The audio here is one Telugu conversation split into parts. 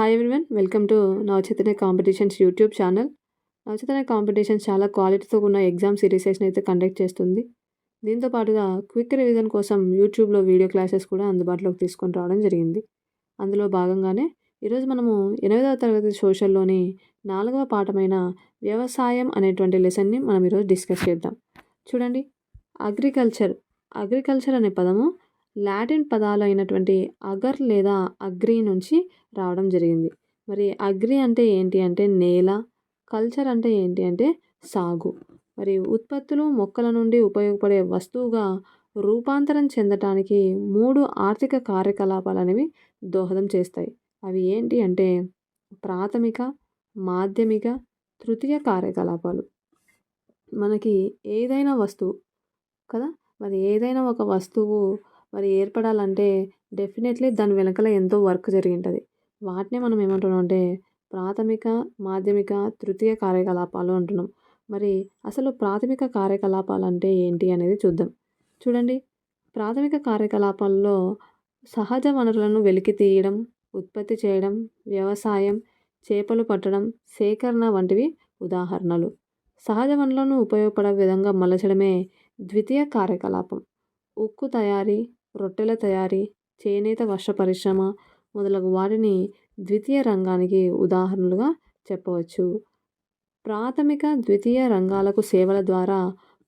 Hi everyone welcome to Navachaitanya competitions YouTube channel Navachaitanya competitions చాలా క్వాలిటీతో ఉన్న ఎగ్జామ్ సిరీసెస్ని అయితే కండక్ట్ చేస్తుంది. దీంతో పాటుగా క్విక్ రివిజన్ కోసం యూట్యూబ్లో వీడియో క్లాసెస్ కూడా అందుబాటులోకి తీసుకొని రావడం జరిగింది. అందులో భాగంగానే ఈరోజు మనము ఎనిమిదవ తరగతి సోషల్లోని నాలుగవ పాఠమైన వ్యవసాయం అనేటువంటి లెసన్ని మనం ఈరోజు డిస్కస్ చేద్దాం. చూడండి అగ్రికల్చర్ అగ్రికల్చర్ అనే పదము లాటిన్ పదాలు అయినటువంటి అగర్ లేదా అగ్రి నుంచి రావడం జరిగింది. మరి అగ్రి అంటే ఏంటి అంటే నేల కల్చర్ అంటే ఏంటి అంటే సాగు. మరి ఉత్పత్తులు మొక్కల నుండి ఉపయోగపడే వస్తువుగా రూపాంతరం చెందటానికి మూడు ఆర్థిక కార్యకలాపాలు అనేవి దోహదం చేస్తాయి. అవి ఏంటి అంటే ప్రాథమిక మాధ్యమిక తృతీయ కార్యకలాపాలు. మనకి ఏదైనా వస్తువు కదా? మరి ఏదైనా ఒక వస్తువు మరి ఏర్పడాలంటే డెఫినెట్లీ దాని వెనకల ఎంతో వర్క్ జరిగి ఉంటుంది వాటినే మనం ఏమంటున్నాం అంటే ప్రాథమిక మాధ్యమిక తృతీయ కార్యకలాపాలు అంటున్నాం. మరి అసలు ప్రాథమిక కార్యకలాపాలు అంటే ఏంటి అనేది చూద్దాం. చూడండి. ప్రాథమిక కార్యకలాపాల్లో సహజ వనరులను వెలికి తీయడం ఉత్పత్తి చేయడం వ్యవసాయం చేపలు పట్టడం సేకరణ వంటివి ఉదాహరణలు. సహజ వనరులను ఉపయోగపడే విధంగా మలచడమే ద్వితీయ కార్యకలాపం. ఉక్కు తయారీ రొట్టెల తయారీ చేనేత వర్ష పరిశ్రమ మొదలగు వాటిని ద్వితీయ రంగానికి ఉదాహరణలుగా చెప్పవచ్చు. ప్రాథమిక ద్వితీయ రంగాలకు సేవల ద్వారా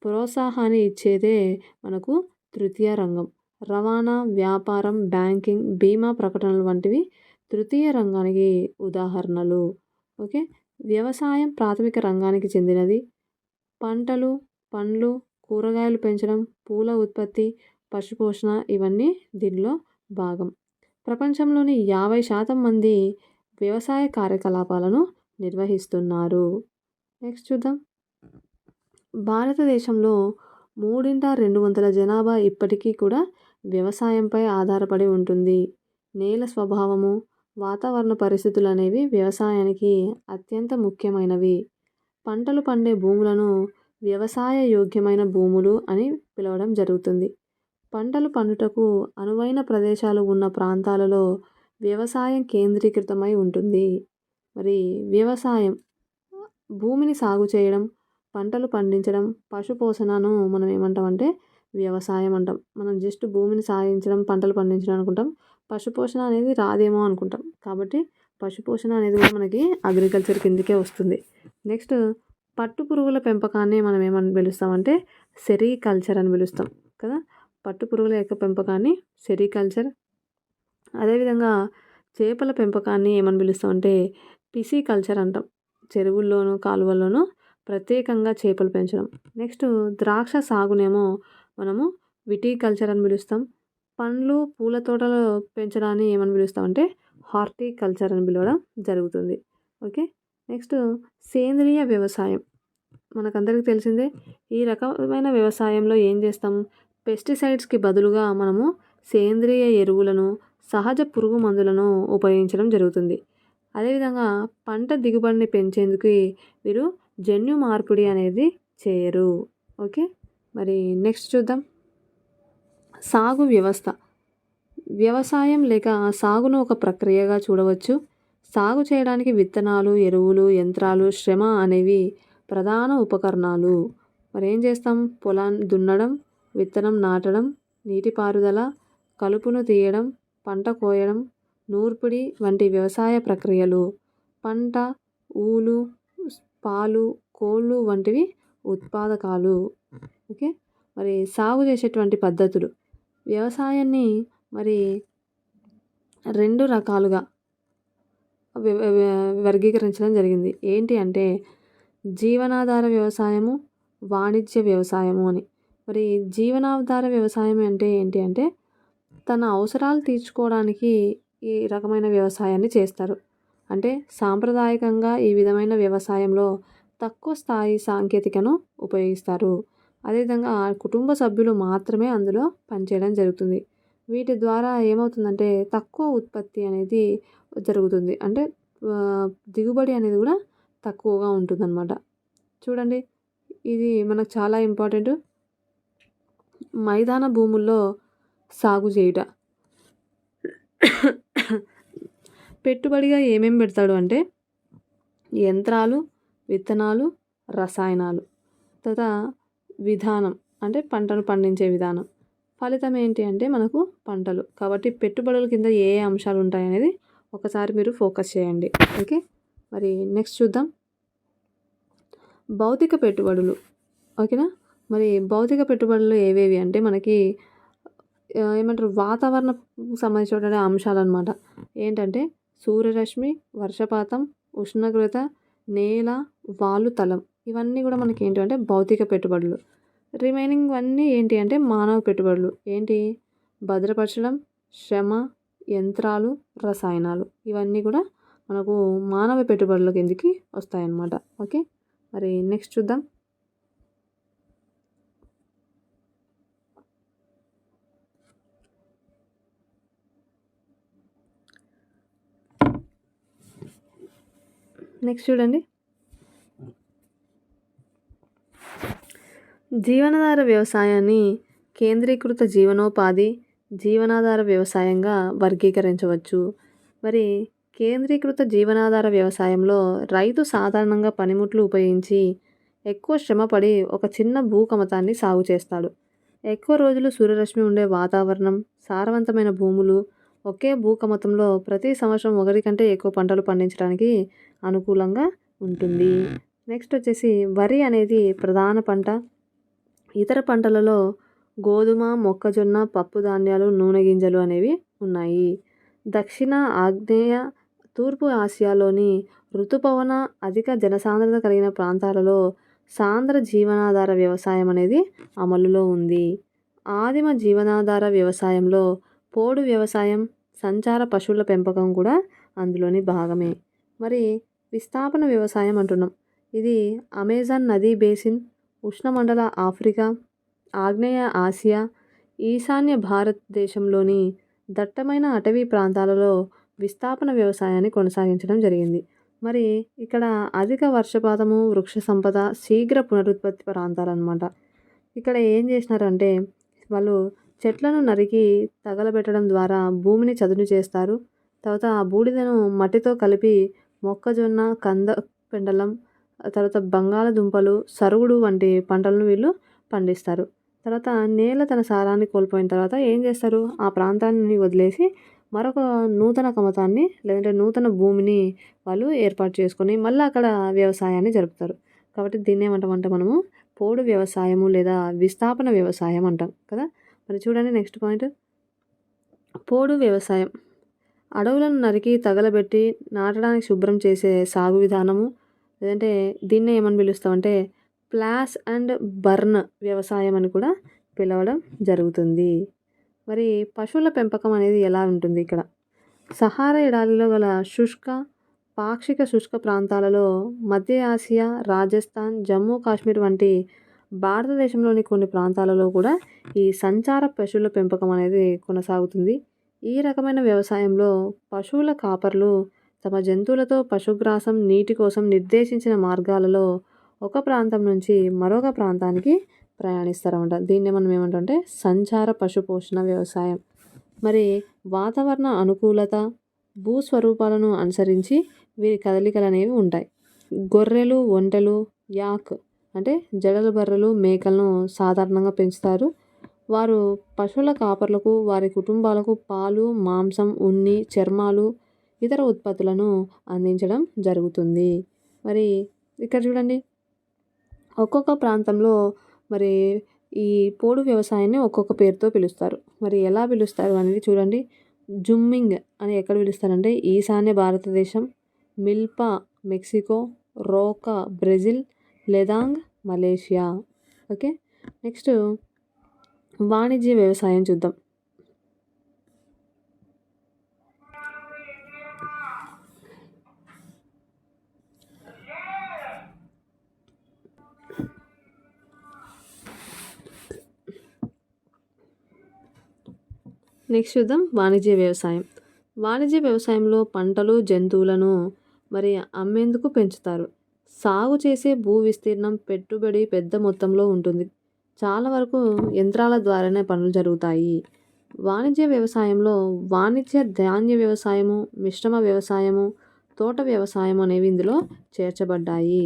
ప్రోత్సాహాన్ని ఇచ్చేదే మనకు తృతీయ రంగం. రవాణా వ్యాపారం బ్యాంకింగ్ బీమా ప్రకటనలు వంటివి తృతీయ రంగానికి ఉదాహరణలు. ఓకే? వ్యవసాయం ప్రాథమిక రంగానికి చెందినది. పంటలు పండ్లు కూరగాయలు పెంచడం పూల ఉత్పత్తి పశుపోషణ ఇవన్నీ దీనిలో భాగం. ప్రపంచంలోని యాభై శాతం మంది వ్యవసాయ కార్యకలాపాలను నిర్వహిస్తున్నారు. నెక్స్ట్ చూద్దాం. భారతదేశంలో మూడింట రెండు వందల జనాభా ఇప్పటికీ కూడా వ్యవసాయంపై ఆధారపడి ఉంటుంది. నేల స్వభావము వాతావరణ పరిస్థితులు అనేవి వ్యవసాయానికి అత్యంత ముఖ్యమైనవి. పంటలు పండే భూములను వ్యవసాయ యోగ్యమైన భూములు అని పిలవడం జరుగుతుంది. పంటలు పండుటకు అనువైన ప్రదేశాలు ఉన్న ప్రాంతాలలో వ్యవసాయం కేంద్రీకృతమై ఉంటుంది. మరి వ్యవసాయం భూమిని సాగు చేయడం పంటలు పండించడం పశుపోషణను మనం ఏమంటామంటే వ్యవసాయం అంటాం. మనం జస్ట్ భూమిని సాగించడం పంటలు పండించడం అనుకుంటాం. పశుపోషణ అనేది రాదేమో అనుకుంటాం. కాబట్టి పశుపోషణ అనేది కూడా మనకి అగ్రికల్చర్ కిందకే వస్తుంది. నెక్స్ట్ పట్టు పురుగుల పెంపకాన్ని మనం ఏమని పిలుస్తామంటే సెరికల్చర్ అని పిలుస్తాం కదా. పట్టు పురుగుల యొక్క పెంపకాన్ని సెరికల్చర్. అదేవిధంగా చేపల పెంపకాన్ని ఏమని పిలుస్తామంటే పిసి కల్చర్ అంటాం. చెరువుల్లోనూ కాలువల్లోనూ ప్రత్యేకంగా చేపలు పెంచడం. నెక్స్ట్ ద్రాక్ష సాగునేమో మనము విటికల్చర్ అని పిలుస్తాం. పండ్లు పూల తోటలు పెంచడాన్ని ఏమని పిలుస్తామంటే హార్టికల్చర్ అని పిలవడం జరుగుతుంది. ఓకే? నెక్స్ట్ సేంద్రియ వ్యవసాయం. మనకందరికీ తెలిసిందే ఈ రకమైన వ్యవసాయంలో ఏం చేస్తాం? పెస్టిసైడ్స్కి బదులుగా మనము సేంద్రియ ఎరువులను సహజ పురుగు మందులను ఉపయోగించడం జరుగుతుంది. అదేవిధంగా పంట దిగుబడిని పెంచేందుకు వీరు జన్యు మార్పిడి అనేది చేయరు. ఓకే? మరి నెక్స్ట్ చూద్దాం. సాగు వ్యవస్థ. వ్యవసాయం లేక సాగును ఒక ప్రక్రియగా చూడవచ్చు. సాగు చేయడానికి విత్తనాలు ఎరువులు యంత్రాలు శ్రమ అనేవి ప్రధాన ఉపకరణాలు. మరి ఏం చేస్తాం? పొలాన్ని దున్నడం విత్తనం నాటడం నీటిపారుదల కలుపును తీయడం పంట కోయడం నూర్పిడి వంటి వ్యవసాయ ప్రక్రియలు పంట ఊలు పాలు కోళ్ళు వంటివి ఉత్పాదకాలు. ఓకే? మరి సాగు చేసేటువంటి పద్ధతులు. వ్యవసాయాన్ని మరి రెండు రకాలుగా వర్గీకరించడం జరిగింది. ఏంటి అంటే జీవనాధార వ్యవసాయము వాణిజ్య వ్యవసాయము అని. మరి జీవనాధార వ్యవసాయం అంటే ఏంటి అంటే తన అవసరాలు తీర్చుకోవడానికి ఈ రకమైన వ్యవసాయాన్ని చేస్తారు. అంటే సాంప్రదాయకంగా ఈ విధమైన వ్యవసాయంలో తక్కువ స్థాయి సాంకేతికను ఉపయోగిస్తారు. అదేవిధంగా కుటుంబ సభ్యులు మాత్రమే అందులో పనిచేయడం జరుగుతుంది. వీటి ద్వారా ఏమవుతుందంటే తక్కువ ఉత్పత్తి అనేది జరుగుతుంది. అంటే దిగుబడి అనేది కూడా తక్కువగా ఉంటుందన్నమాట. చూడండి ఇది మనకు చాలా ఇంపార్టెంట్. మైదాన భూముల్లో సాగు చేయుట. పెట్టుబడిగా ఏమేమి పెడతాడు అంటే యంత్రాలు విత్తనాలు రసాయనాలు తర్వాత విధానం అంటే పంటను పండించే విధానం. ఫలితం ఏంటి అంటే మనకు పంటలు. కాబట్టి పెట్టుబడుల కింద ఏ ఏ అంశాలు ఉంటాయి అనేది ఒకసారి మీరు ఫోకస్ చేయండి. ఓకే? మరి నెక్స్ట్ చూద్దాం. భౌతిక పెట్టుబడులు. ఓకేనా? మరి భౌతిక పెట్టుబడులు ఏవేవి? అంటే మనకి ఏమంటారు వాతావరణ సంబంధించిన అంశాలు అనమాట ఏంటంటే సూర్యరశ్మి వర్షపాతం ఉష్ణోగ్రత నేల వాలు తలం. ఇవన్నీ కూడా మనకి ఏంటంటే భౌతిక పెట్టుబడులు. రిమైనింగ్ అన్నీ ఏంటి అంటే మానవ పెట్టుబడులు. ఏంటి? భద్రపరచడం శ్రమ యంత్రాలు రసాయనాలు. ఇవన్నీ కూడా మనకు మానవ పెట్టుబడుల కిందికి వస్తాయన్నమాట. ఓకే? మరి నెక్స్ట్ చూద్దాం. నెక్స్ట్ చూడండి. జీవనాధార వ్యవసాయాన్ని కేంద్రీకృత జీవనోపాధి జీవనాధార వ్యవసాయంగా వర్గీకరించవచ్చు. మరి కేంద్రీకృత జీవనాధార వ్యవసాయంలో రైతు సాధారణంగా పనిముట్లు ఉపయోగించి ఎక్కువ శ్రమపడి ఒక చిన్న భూకమతాన్ని సాగు చేస్తాడు. ఎక్కువ రోజులు సూర్యరశ్మి ఉండే వాతావరణం సారవంతమైన భూములు ఒకే భూకమతంలో ప్రతి సంవత్సరం ఒకటి కంటే ఎక్కువ పంటలు పండించడానికి అనుకూలంగా ఉంటుంది. నెక్స్ట్ వచ్చేసి వరి అనేది ప్రధాన పంట. ఇతర పంటలలో గోధుమ మొక్కజొన్న పప్పు ధాన్యాలు నూనె గింజలు అనేవి ఉన్నాయి. దక్షిణ ఆగ్నేయ తూర్పు ఆసియాలోని ఋతుపవన అధిక జనసాంద్రత కలిగిన ప్రాంతాలలో సాంద్ర జీవనాధార వ్యవసాయం అనేది అమలులో ఉంది. ఆదిమ జీవనాధార వ్యవసాయంలో పోడు వ్యవసాయం సంచార పశువుల పెంపకం కూడా అందులోని భాగమే. మరి విస్థాపన వ్యవసాయం అంటున్నాం. ఇది అమెజాన్ నదీ బేసిన్ ఉష్ణమండల ఆఫ్రికా ఆగ్నేయ ఆసియా ఈశాన్య భారతదేశంలోని దట్టమైన అటవీ ప్రాంతాలలో విస్థాపన వ్యవసాయాన్ని కొనసాగించడం జరిగింది. మరి ఇక్కడ అధిక వర్షపాతము వృక్ష సంపద శీఘ్ర పునరుత్పత్తి ప్రాంతాలు అనమాట ఇక్కడ ఏం చేసినారంటే వాళ్ళు చెట్లను నరికి తగలబెట్టడం ద్వారా భూమిని చదును చేస్తారు. తర్వాత ఆ బూడిదను మట్టితో కలిపి మొక్కజొన్న కంద పెండలం తర్వాత బంగాళదుంపలు సరుగుడు వంటి పంటలను వీళ్ళు పండిస్తారు. తర్వాత నేల తన సారాన్ని కోల్పోయిన తర్వాత ఏం చేస్తారు? ఆ ప్రాంతాన్ని వదిలేసి మరొక నూతన కమతాన్ని లేదంటే నూతన భూమిని వాళ్ళు ఏర్పాటు చేసుకొని మళ్ళీ అక్కడ వ్యవసాయాన్ని జరుపుతారు. కాబట్టి దీన్ని ఏమంటామంటే మనము పోడు వ్యవసాయము లేదా విస్థాపన వ్యవసాయం అంటాం కదా. మరి చూడండి నెక్స్ట్ పాయింట్. పోడు వ్యవసాయం. అడవులను నరికి తగలబెట్టి నాటడానికి శుభ్రం చేసే సాగు విధానము లేదంటే దీన్నే ఏమని పిలుస్తామంటే ప్లాస్ అండ్ బర్న్ వ్యవసాయం అని కూడా పిలవడం జరుగుతుంది. మరి పశువుల పెంపకం అనేది ఎలా ఉంటుంది ఇక్కడ? సహారా ఎడారిలో గల శుష్క పాక్షిక శుష్క ప్రాంతాలలో మధ్య ఆసియా రాజస్థాన్ జమ్మూ కాశ్మీర్ వంటి భారతదేశంలోని కొన్ని ప్రాంతాలలో కూడా ఈ సంచార పశువుల పెంపకం అనేది కొనసాగుతుంది. ఈ రకమైన వ్యవసాయంలో పశువుల కాపర్లు తమ జంతువులతో పశుగ్రాసం నీటి కోసం నిర్దేశించిన మార్గాలలో ఒక ప్రాంతం నుంచి మరొక ప్రాంతానికి ప్రయాణిస్తారన్నమాట. దీన్ని మనం ఏమంటే సంచార పశుపోషణ వ్యవసాయం. మరి వాతావరణ అనుకూలత భూస్వరూపాలను అనుసరించి వీరి కదలికలు అనేవి ఉంటాయి. గొర్రెలు ఒంటెలు యాక్ అంటే జడల బర్రెలు మేకలను సాధారణంగా పెంచుతారు. వారు పశువుల కాపర్లకు వారి కుటుంబాలకు పాలు మాంసం ఉన్ని చర్మాలు ఇతర ఉత్పత్తులను అందించడం జరుగుతుంది. మరి ఇక్కడ చూడండి. ఒక్కొక్క ప్రాంతంలో మరి ఈ పోడు వ్యవసాయాన్ని ఒక్కొక్క పేరుతో పిలుస్తారు. మరి ఎలా పిలుస్తారు అనేది చూడండి. జుమ్మింగ్ అని ఎక్కడ పిలుస్తారంటే ఈశాన్య భారతదేశం milpa Mexico roca Brazil ladang Malaysia. Okay. Next వాణిజ్య వ్యవసాయం చూద్దాం. నెక్స్ట్ చూద్దాం వాణిజ్య వ్యవసాయం. వాణిజ్య వ్యవసాయంలో పంటలు జంతువులను మరి అమ్మేందుకు పెంచుతారు. సాగు చేసే భూ విస్తీర్ణం పెట్టుబడి పెద్ద మొత్తంలో ఉంటుంది. చాలా వరకు యంత్రాల ద్వారానే పనులు జరుగుతాయి. వాణిజ్య వ్యవసాయంలో వాణిజ్య ధాన్య వ్యవసాయము మిశ్రమ వ్యవసాయము తోట వ్యవసాయం అనేవి ఇందులో చేర్చబడ్డాయి.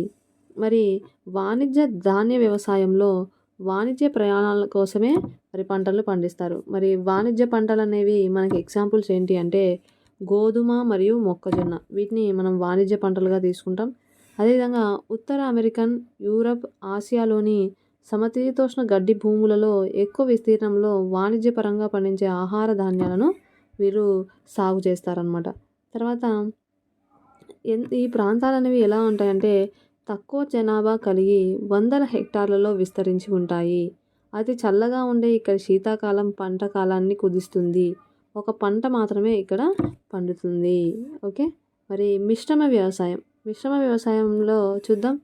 మరి వాణిజ్య ధాన్య వ్యవసాయంలో వాణిజ్య ప్రయాణాల కోసమే మరి పంటలు పండిస్తారు. మరి వాణిజ్య పంటలు అనేవి మనకి ఎగ్జాంపుల్స్ ఏంటి అంటే గోధుమ మరియు మొక్కజొన్న. వీటిని మనం వాణిజ్య పంటలుగా తీసుకుంటాం. అదేవిధంగా ఉత్తర అమెరికన్ యూరప్ ఆసియాలోని సమతీతోష్ణ గడ్డి భూములలో ఎక్కువ విస్తీర్ణంలో వాణిజ్యపరంగా పండించే ఆహార ధాన్యాలను వీరు సాగు చేస్తారనమాట తర్వాత ఎన్ ఈ ప్రాంతాలు అనేవి ఎలా ఉంటాయంటే తక్కువ జనాభా కలిగి వందల హెక్టార్లలో విస్తరించి ఉంటాయి. అతి చల్లగా ఉండే ఇక్కడ శీతాకాలం పంట కాలాన్ని కుదిస్తుంది. ఒక పంట మాత్రమే ఇక్కడ పండుతుంది. ఓకే? మరి మిశ్రమ వ్యవసాయం మిశ్రమ వ్యవసాయంలో చూద్దాం.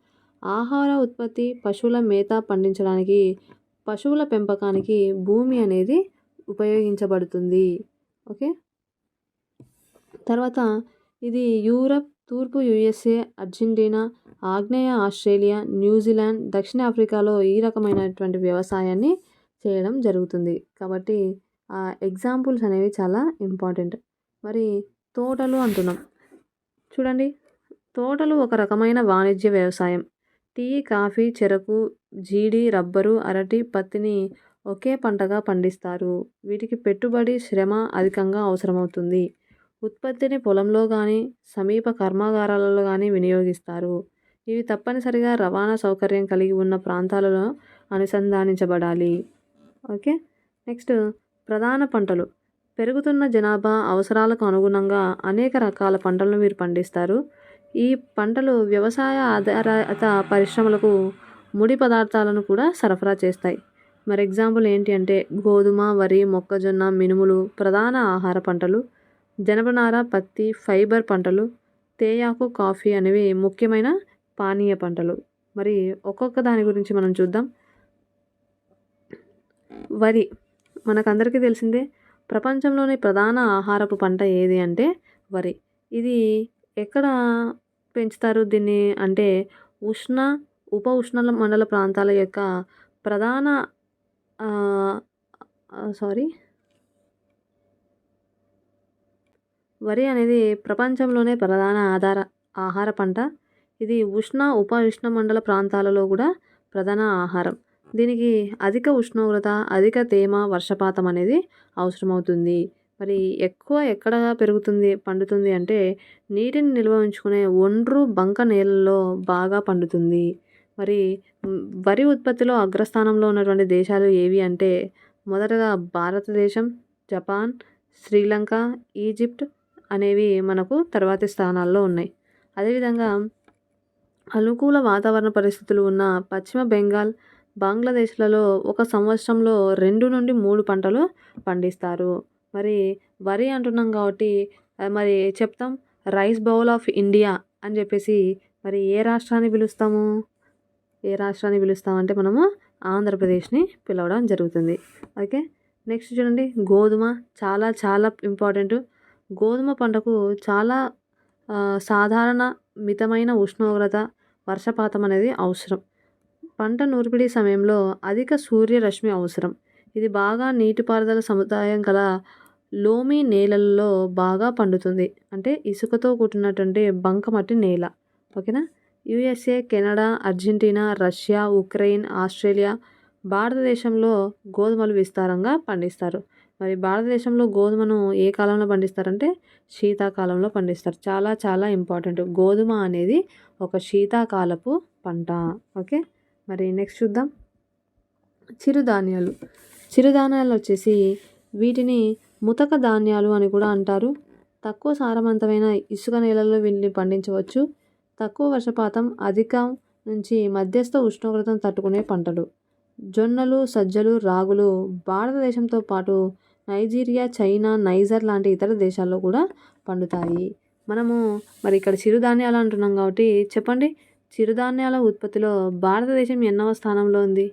ఆహార ఉత్పత్తి పశువుల మేత పండించడానికి పశువుల పెంపకానికి భూమి అనేది ఉపయోగించబడుతుంది. ఓకే? తర్వాత ఇది యూరప్ తూర్పు యుఎస్ఏ అర్జెంటీనా ఆగ్నేయ ఆస్ట్రేలియా న్యూజిలాండ్ దక్షిణ ఆఫ్రికాలో ఈ రకమైనటువంటి వ్యవసాయాన్ని చేయడం జరుగుతుంది. కాబట్టి ఆ ఎగ్జాంపుల్స్ అనేవి చాలా ఇంపార్టెంట్. మరి తోటలు అంటున్నాం. చూడండి తోటలు ఒక రకమైన వాణిజ్య వ్యవసాయం. టీ కాఫీ చెరకు జీడి రబ్బరు అరటి పత్తిని ఒకే పంటగా పండిస్తారు. వీటికి పెట్టుబడి శ్రమ అధికంగా అవసరమవుతుంది. ఉత్పత్తిని పొలంలో కానీ సమీప కర్మాగారాలలో కానీ వినియోగిస్తారు. ఇవి తప్పనిసరిగా రవాణా సౌకర్యం కలిగి ఉన్న ప్రాంతాలలో అనుసంధానించబడాలి. ఓకే? నెక్స్ట్ ప్రధాన పంటలు. పెరుగుతున్న జనాభా అవసరాలకు అనుగుణంగా అనేక రకాల పంటలను వీరు పండిస్తారు. ఈ పంటలు వ్యవసాయ ఆధారిత పరిశ్రమలకు ముడి పదార్థాలను కూడా సరఫరా చేస్తాయి. మరి ఎగ్జాంపుల్ ఏంటి అంటే గోధుమ వరి మొక్కజొన్న మినుములు ప్రధాన ఆహార పంటలు జనపనార పత్తి ఫైబర్ పంటలు తేయాకు కాఫీ అనేవి ముఖ్యమైన పానీయ పంటలు. మరి ఒక్కొక్క దాని గురించి మనం చూద్దాం. వరి మనకందరికీ తెలిసిందే ప్రపంచంలోని ప్రధాన ఆహారపు పంట ఏది అంటే వరి. ఇది ఎక్కడ పెంచుతారు దీన్ని అంటే ఉష్ణ ఉప ఉష్ణ మండల ప్రాంతాల యొక్క ప్రధాన సారీ వరి అనేది ప్రపంచంలోనే ప్రధాన ఆధార ఆహార పంట. ఇది ఉష్ణ ఉప ఉష్ణ మండల ప్రాంతాలలో కూడా ప్రధాన ఆహారం. దీనికి అధిక ఉష్ణోగ్రత అధిక తేమ వర్షపాతం అనేది అవసరమవుతుంది. మరి ఎక్కువ ఎక్కడ పెరుగుతుంది పండుతుంది అంటే నీటిని నిల్వ ఉంచుకునే ఒండ్రు బంక నేలల్లో బాగా పండుతుంది. మరి వరి ఉత్పత్తిలో అగ్రస్థానంలో ఉన్నటువంటి దేశాలు ఏవి అంటే మొదటగా భారతదేశం జపాన్ శ్రీలంక ఈజిప్ట్ అనేవి మనకు తర్వాతి స్థానాల్లో ఉన్నాయి. అదేవిధంగా అనుకూల వాతావరణ పరిస్థితులు ఉన్న పశ్చిమ బెంగాల్ బంగ్లాదేశ్లలో ఒక సంవత్సరంలో రెండు నుండి మూడు పంటలు పండిస్తారు. మరి వరి అంటున్నాం కాబట్టి మరి చెప్తాం రైస్ బౌల్ ఆఫ్ ఇండియా అని చెప్పేసి మరి ఏ రాష్ట్రాన్ని పిలుస్తాము? ఏ రాష్ట్రాన్ని పిలుస్తామంటే మనము ఆంధ్రప్రదేశ్ని పిలవడం జరుగుతుంది. ఓకే నెక్స్ట్ చూడండి గోధుమ చాలా చాలా ఇంపార్టెంట్. గోధుమ పంటకు చాలా సాధారణ మితమైన ఉష్ణోగ్రత వర్షపాతం అనేది అవసరం. పంట నూర్పిడి సమయంలో అధిక సూర్యరశ్మి అవసరం. ఇది బాగా నీటిపారుదల సముదాయం గల లోమి నేలల్లో బాగా పండుతుంది. అంటే ఇసుకతో కూడినటువంటి బంకమట్టి నేల. ఓకేనా? USA Canada Argentina Russia Ukraine Australia భారతదేశంలో గోధుమలు విస్తారంగా పండిస్తారు. మరి భారతదేశంలో గోధుమను ఏ కాలంలో పండిస్తారంటే శీతాకాలంలో పండిస్తారు. చాలా చాలా ఇంపార్టెంట్. గోధుమ అనేది ఒక శీతాకాలపు పంట. ఓకే? మరి నెక్స్ట్ చూద్దాం. చిరుధాన్యాలు. చిరుధాన్యాలు వచ్చేసి వీటిని ముతక ధాన్యాలు అని కూడా అంటారు. తక్కువ సారవంతమైన ఇసుక నేలల్లో వీటిని పండించవచ్చు. తక్కువ వర్షపాతం అధికం నుంచి మధ్యస్థ ఉష్ణోగ్రతను తట్టుకునే పంటలు. జొన్నలు సజ్జలు రాగులు భారతదేశంతో పాటు నైజీరియా చైనా నైజర్ లాంటి ఇతర దేశాల్లో కూడా పండుతాయి. మనము మరి ఇక్కడ చిరుధాన్యాలు అంటున్నాం కాబట్టి చెప్పండి. చిరుధాన్యాల ఉత్పత్తిలో భారతదేశం ఎన్నవ స్థానంలో ఉంది?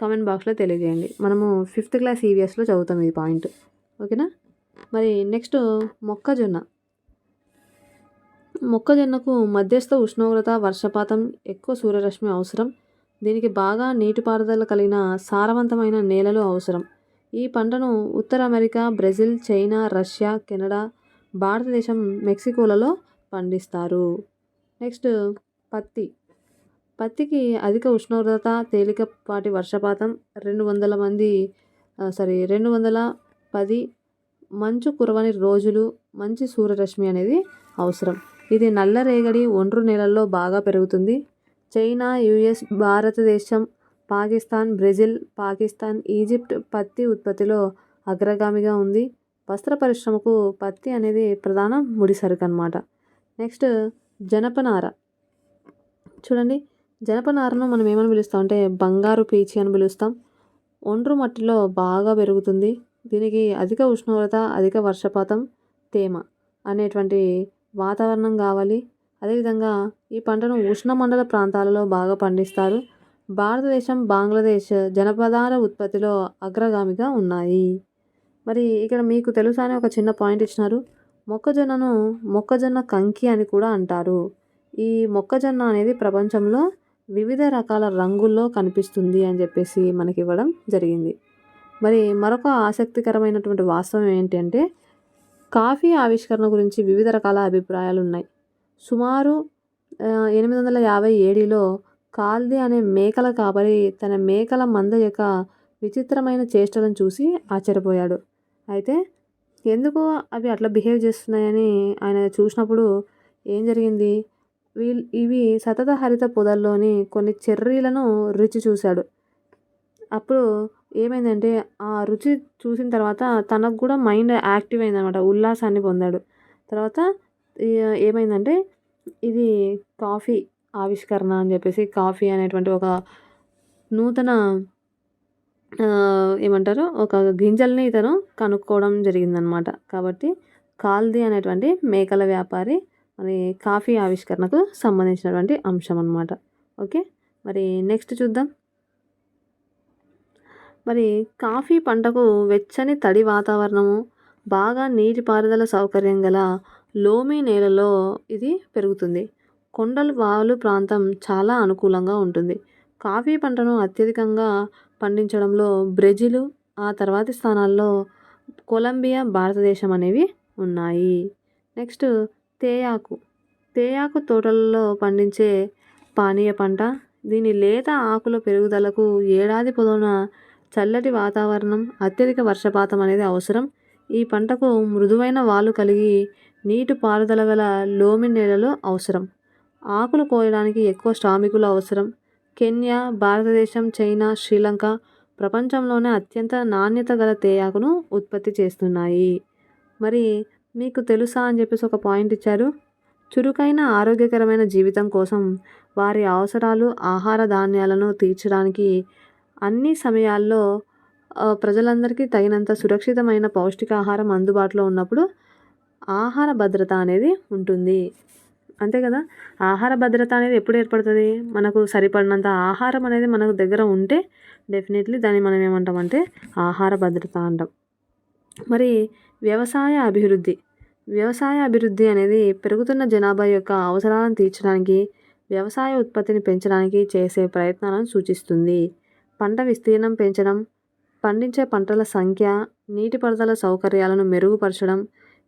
కామెంట్ బాక్స్లో తెలియజేయండి. మనము ఫిఫ్త్ క్లాస్ ఈవీఎస్లో చదువుతాం ఈ పాయింట్. ఓకేనా? మరి నెక్స్ట్ మొక్కజొన్న. మొక్కజొన్నకు మధ్యస్థ ఉష్ణోగ్రత వర్షపాతం ఎక్కువ సూర్యరశ్మి అవసరం. దీనికి బాగా నీటిపారుదల కలిగిన సారవంతమైన నేలలు అవసరం. ఈ పంటను ఉత్తర America Brazil China Russia Canada భారతదేశం మెక్సికోలలో పండిస్తారు. నెక్స్ట్ పత్తి. పత్తికి అధిక ఉష్ణోగ్రత తేలికపాటి వర్షపాతం రెండు వందల మంది సారీ రెండు వందల పది మంచు కురవని రోజులు మంచి సూర్యరశ్మి అనేది అవసరం. ఇది నల్లరేగడి ఒండ్రు నేలల్లో బాగా పెరుగుతుంది. చైనా యుఎస్ భారతదేశం పాకిస్తాన్ బ్రెజిల్ పాకిస్తాన్ ఈజిప్ట్ పత్తి ఉత్పత్తిలో అగ్రగామిగా ఉంది. వస్త్ర పరిశ్రమకు పత్తి అనేది ప్రధాన ముడి సరుకు అనమాట నెక్స్ట్ జనపనార. చూడండి జనపనారను మనం ఏమని పిలుస్తాం అంటే బంగారు పీచి అని పిలుస్తాం. ఒండ్రు మట్టిలో బాగా పెరుగుతుంది. దీనికి అధిక ఉష్ణోగ్రత అధిక వర్షపాతం తేమ అనేటువంటి వాతావరణం కావాలి. అదేవిధంగా ఈ పంటను ఉష్ణమండల ప్రాంతాలలో బాగా పండిస్తారు. భారతదేశం బంగ్లాదేశ్ జనపదార ఉత్పత్తిలో అగ్రగామిగా ఉన్నాయి. మరి ఇక్కడ మీకు తెలుసా అని ఒక చిన్న పాయింట్ ఇచ్చినారు. మొక్కజొన్నను మొక్కజొన్న కంకి అని కూడా అంటారు. ఈ మొక్కజొన్న అనేది ప్రపంచంలో వివిధ రకాల రంగుల్లో కనిపిస్తుంది అని చెప్పేసి మనకి ఇవ్వడం జరిగింది. మరి మరొక ఆసక్తికరమైనటువంటి వాస్తవం ఏంటంటే కాఫీ ఆవిష్కరణ గురించి వివిధ రకాల అభిప్రాయాలు ఉన్నాయి సుమారు ఎనిమిది వందల యాభై ఏడులో కాల్దీ అనే మేకల కాపరి తన మేకల మంద యొక్క విచిత్రమైన చేష్టలను చూసి ఆశ్చర్యపోయాడు. అయితే ఎందుకు అవి అట్లా బిహేవ్ చేస్తున్నాయని ఆయన చూసినప్పుడు ఏం జరిగింది? వీల్ ఇవి సతత హరిత పొదల్లోని కొన్ని చెర్రీలను రుచి చూశాడు. అప్పుడు ఏమైందంటే ఆ రుచి చూసిన తర్వాత తనకు కూడా మైండ్ యాక్టివ్ అయిందనమాట. ఉల్లాసాన్ని పొందాడు. తర్వాత ఏమైందంటే ఇది కాఫీ ఆవిష్కరణ అని చెప్పేసి కాఫీ అనేటువంటి ఒక నూతన ఏమంటారు ఒక గింజల్ని ఇతను కనుక్కోవడం జరిగిందనమాట. కాబట్టి కాల్ది అనేటువంటి మేకల వ్యాపారి మరి కాఫీ ఆవిష్కరణకు సంబంధించినటువంటి అంశం అనమాట ఓకే? మరి నెక్స్ట్ చూద్దాం. మరి కాఫీ పంటకు వెచ్చని తడి వాతావరణము బాగా నీటిపారుదల సౌకర్యం గల లోమి నేలలో ఇది పెరుగుతుంది. కొండలు వాలు ప్రాంతం చాలా అనుకూలంగా ఉంటుంది. కాఫీ పంటను అత్యధికంగా పండించడంలో బ్రెజిల్ ఆ తర్వాతి స్థానాల్లో కొలంబియా భారతదేశం అనేవి ఉన్నాయి. నెక్స్ట్ తేయాకు. తేయాకు తోటలలో పండించే పానీయ పంట దీని లేత ఆకుల పెరుగుదలకు ఏడాది పొడవునా చల్లటి వాతావరణం అత్యధిక వర్షపాతం అనేది అవసరం. ఈ పంటకు మృదువైన వాలు కలిగి నీటి పారుదల గల లోమి నేలలు అవసరం. ఆకులు కోయడానికి ఎక్కువ శ్రామికులు అవసరం. కెన్యా భారతదేశం చైనా శ్రీలంక ప్రపంచంలోనే అత్యంత నాణ్యత గల తేయాకును ఉత్పత్తి చేస్తున్నాయి. మరి మీకు తెలుసా అని చెప్పేసి ఒక పాయింట్ ఇచ్చారు. చురుకైన ఆరోగ్యకరమైన జీవితం కోసం వారి అవసరాలు ఆహార ధాన్యాలను తీర్చడానికి అన్ని సమయాల్లో ప్రజలందరికీ తగినంత సురక్షితమైన పౌష్టికాహారం అందుబాటులో ఉన్నప్పుడు ఆహార భద్రత అనేది ఉంటుంది. అంతే కదా? ఆహార భద్రత అనేది ఎప్పుడు ఏర్పడుతుంది? మనకు సరిపడినంత ఆహారం అనేది మనకు దగ్గర ఉంటే డెఫినెట్లీ దాన్ని మనం ఏమంటామంటే ఆహార భద్రత అంటాం. మరి వ్యవసాయ అభివృద్ధి. వ్యవసాయ అభివృద్ధి అనేది పెరుగుతున్న జనాభా యొక్క అవసరాలను తీర్చడానికి వ్యవసాయ ఉత్పత్తిని పెంచడానికి చేసే ప్రయత్నాలను సూచిస్తుంది. పంట విస్తీర్ణం పెంచడం పండించే పంటల సంఖ్య నీటిపారుదల సౌకర్యాలను మెరుగుపరచడం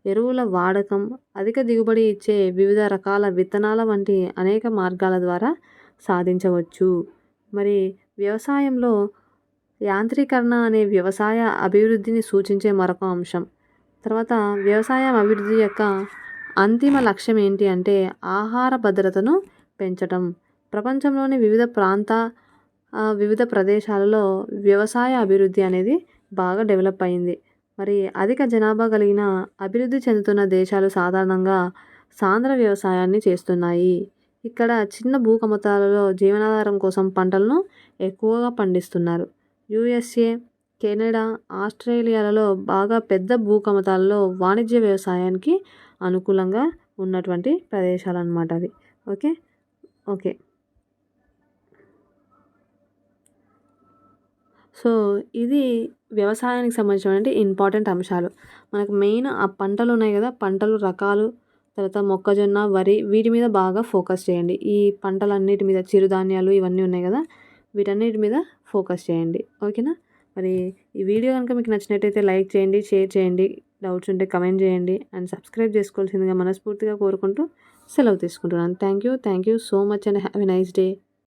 ఎరువుల వాడకం అధిక దిగుబడి ఇచ్చే వివిధ రకాల విత్తనాల వంటి అనేక మార్గాల ద్వారా సాధించవచ్చు. మరి వ్యవసాయంలో యాంత్రీకరణ అనే వ్యవసాయ అభివృద్ధిని సూచించే మరొక అంశం. తర్వాత వ్యవసాయం అభివృద్ధి యొక్క అంతిమ లక్ష్యం ఏంటి అంటే ఆహార భద్రతను పెంచడం ప్రపంచంలోని వివిధ ప్రాంత వివిధ ప్రదేశాలలో వ్యవసాయ అభివృద్ధి అనేది బాగా డెవలప్ అయింది. మరి అధిక జనాభా కలిగిన అభివృద్ధి చెందుతున్న దేశాలు సాధారణంగా సాంద్ర వ్యవసాయాన్ని చేస్తున్నాయి. ఇక్కడ చిన్న భూకమతాలలో జీవనాధారం కోసం పంటలను ఎక్కువగా పండిస్తున్నారు. యుఎస్ఏ కెనడా ఆస్ట్రేలియాలలో బాగా పెద్ద భూకమతాలలో వాణిజ్య వ్యవసాయానికి అనుకూలంగా ఉన్నటువంటి ప్రదేశాలు అన్నమాట అది. ఓకే? ఓకే. సో ఇది వ్యవసాయానికి సంబంధించినటువంటి ఇంపార్టెంట్ అంశాలు. మనకు మెయిన్ ఆ పంటలు ఉన్నాయి కదా పంటలు రకాలు తర్వాత మొక్కజొన్న వరి వీటి మీద బాగా ఫోకస్ చేయండి. ఈ పంటలన్నిటి మీద చిరుధాన్యాలు ఇవన్నీ ఉన్నాయి కదా వీటన్నిటి మీద ఫోకస్ చేయండి. ఓకేనా? మరి ఈ వీడియో కనుక మీకు నచ్చినట్టయితే లైక్ చేయండి షేర్ చేయండి డౌట్స్ ఉంటే కమెంట్ చేయండి అండ్ సబ్స్క్రైబ్ చేసుకోవాల్సిందిగా మనస్ఫూర్తిగా కోరుకుంటూ సెలవు తీసుకుంటున్నాను. Thank you thank you so much and have a nice day.